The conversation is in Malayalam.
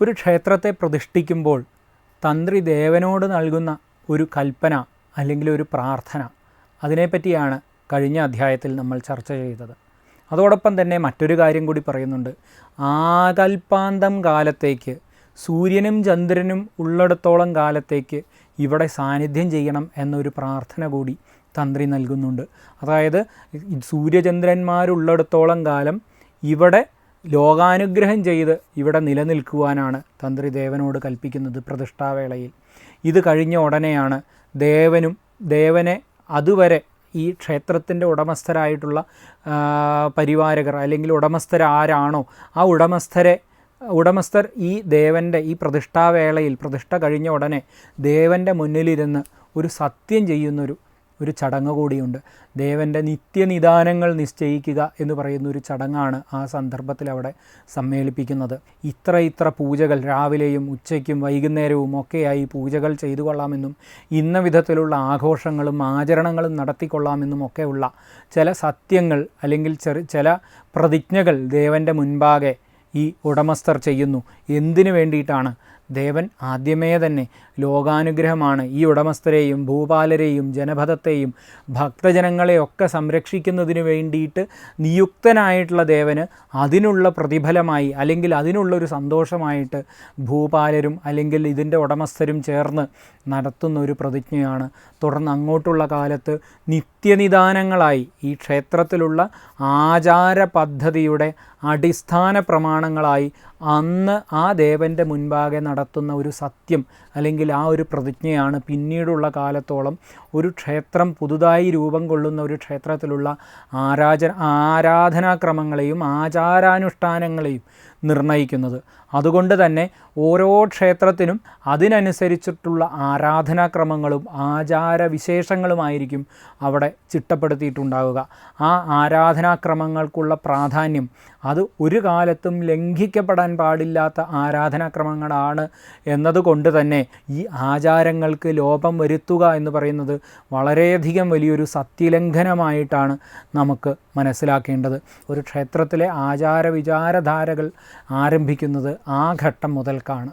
ഒരു ക്ഷേത്രത്തെ പ്രതിഷ്ഠിക്കുമ്പോൾ തന്ത്രി ദേവനോട് നൽകുന്ന ഒരു കൽപ്പന അല്ലെങ്കിൽ ഒരു പ്രാർത്ഥന അതിനെപ്പറ്റിയാണ് കഴിഞ്ഞ അധ്യായത്തിൽ നമ്മൾ ചർച്ച ചെയ്തത്. അതോടൊപ്പം തന്നെ മറ്റൊരു കാര്യം കൂടി പറയുന്നുണ്ട്. ആകൽപ്പാന്തം കാലത്തേക്ക് സൂര്യനും ചന്ദ്രനും ഉള്ളിടത്തോളം കാലത്തേക്ക് ഇവിടെ സാന്നിധ്യം ചെയ്യണം എന്നൊരു പ്രാർത്ഥന കൂടി തന്ത്രി നൽകുന്നുണ്ട്. അതായത് സൂര്യചന്ദ്രന്മാരുള്ളിടത്തോളം കാലം ഇവിടെ ലോകാനുഗ്രഹം ചെയ്ത് ഇവിടെ നിലനിൽക്കുവാനാണ് തന്ത്രി ദേവനോട് കൽപ്പിക്കുന്നത് പ്രതിഷ്ഠാവേളയിൽ. ഇത് കഴിഞ്ഞ ഉടനെയാണ് ദേവനും ദേവനെ അതുവരെ ഈ ക്ഷേത്രത്തിന്റെ ഉടമസ്ഥരായിട്ടുള്ള പരിവാരകർ അല്ലെങ്കിൽ ഉടമസ്ഥർ ആരാണോ ആ ഉടമസ്ഥരെ ഉടമസ്ഥർ ഈ ദേവന്റെ ഈ പ്രതിഷ്ഠാവേളയിൽ പ്രതിഷ്ഠ കഴിഞ്ഞ ഉടനെ ദേവന്റെ മുന്നിലിരുന്ന് ഒരു സത്യം ചെയ്യുന്നൊരു ഒരു ചടങ്ങ് കൂടിയുണ്ട്. ദേവന്റെ നിത്യനിദാനങ്ങൾ നിശ്ചയിക്കുക എന്ന് പറയുന്ന ഒരു ചടങ്ങാണ് ആ സന്ദർഭത്തിൽ അവിടെ സമ്മേളിപ്പിക്കുന്നത്. ഇത്ര ഇത്ര പൂജകൾ രാവിലെയും ഉച്ചയ്ക്കും വൈകുന്നേരവും ഒക്കെയായി പൂജകൾ ചെയ്തു കൊള്ളാമെന്നും ഇന്ന വിധത്തിലുള്ള ആഘോഷങ്ങളും ആചരണങ്ങളും നടത്തിക്കൊള്ളാമെന്നും ഒക്കെയുള്ള ചില സത്യങ്ങൾ അല്ലെങ്കിൽ ചെറു ചില പ്രതിജ്ഞകൾ ദേവന്റെ മുൻപാകെ ഈ ഉടമസ്ഥർ ചെയ്യുന്നു. എന്തിനു വേണ്ടിയിട്ടാണ് ദേവൻ ആദ്യമേ തന്നെ ലോകാനുഗ്രഹമാണ്. ഈ ഉടമസ്ഥരെയും ഭൂപാലരെയും ജനപഥത്തെയും ഭക്തജനങ്ങളെയൊക്കെ സംരക്ഷിക്കുന്നതിന് വേണ്ടിയിട്ട് നിയുക്തനായിട്ടുള്ള ദേവന് അതിനുള്ള പ്രതിഫലമായി അല്ലെങ്കിൽ അതിനുള്ളൊരു സന്തോഷമായിട്ട് ഭൂപാലരും അല്ലെങ്കിൽ ഇതിന്റെ ഉടമസ്ഥരും ചേർന്ന് നടത്തുന്ന ഒരു പ്രതിജ്ഞയാണ്. തുടർന്ന് അങ്ങോട്ടുള്ള കാലത്ത് നിത്യനിദാനങ്ങളായി ഈ ക്ഷേത്രത്തിലുള്ള ആചാര പദ്ധതിയുടെ അടിസ്ഥാന പ്രമാണങ്ങളായി അന്ന് ആ ദേവന്റെ മുൻപാകെ നടത്തുന്ന ഒരു സത്യം അല്ലെങ്കിൽ ആ ഒരു പ്രതിജ്ഞയാണ് പിന്നീടുള്ള കാലത്തോളം ഒരു ക്ഷേത്രം പുതുതായി രൂപം കൊള്ളുന്ന ഒരു ക്ഷേത്രത്തിലുള്ള ആരാച ആരാധനാക്രമങ്ങളെയും ആചാരാനുഷ്ഠാനങ്ങളെയും നിർണയിക്കുന്നത്. അതുകൊണ്ട് തന്നെ ഓരോ ക്ഷേത്രത്തിനും അതിനനുസരിച്ചിട്ടുള്ള ആരാധനാക്രമങ്ങളും ആചാരവിശേഷങ്ങളുമായിരിക്കും അവിടെ ചിട്ടപ്പെടുത്തിയിട്ടുണ്ടാവുക. ആ ആരാധനാക്രമങ്ങൾക്കുള്ള പ്രാധാന്യം അത് ഒരു കാലത്തും ലംഘിക്കപ്പെടാൻ പാടില്ലാത്ത ആരാധനാക്രമങ്ങളാണ് എന്നതുകൊണ്ട് തന്നെ ഈ ആചാരങ്ങൾക്ക് ലോപം വരുത്തുക എന്ന് പറയുന്നത് വളരെയധികം വലിയൊരു സത്യലംഘനമായിട്ടാണ് നമുക്ക് മനസ്സിലാക്കേണ്ടത്. ഒരു ക്ഷേത്രത്തിലെ ആചാര വിചാരധാരകൾ ആരംഭിക്കുന്നത് ആ ഘട്ടം മുതൽക്കാണ്.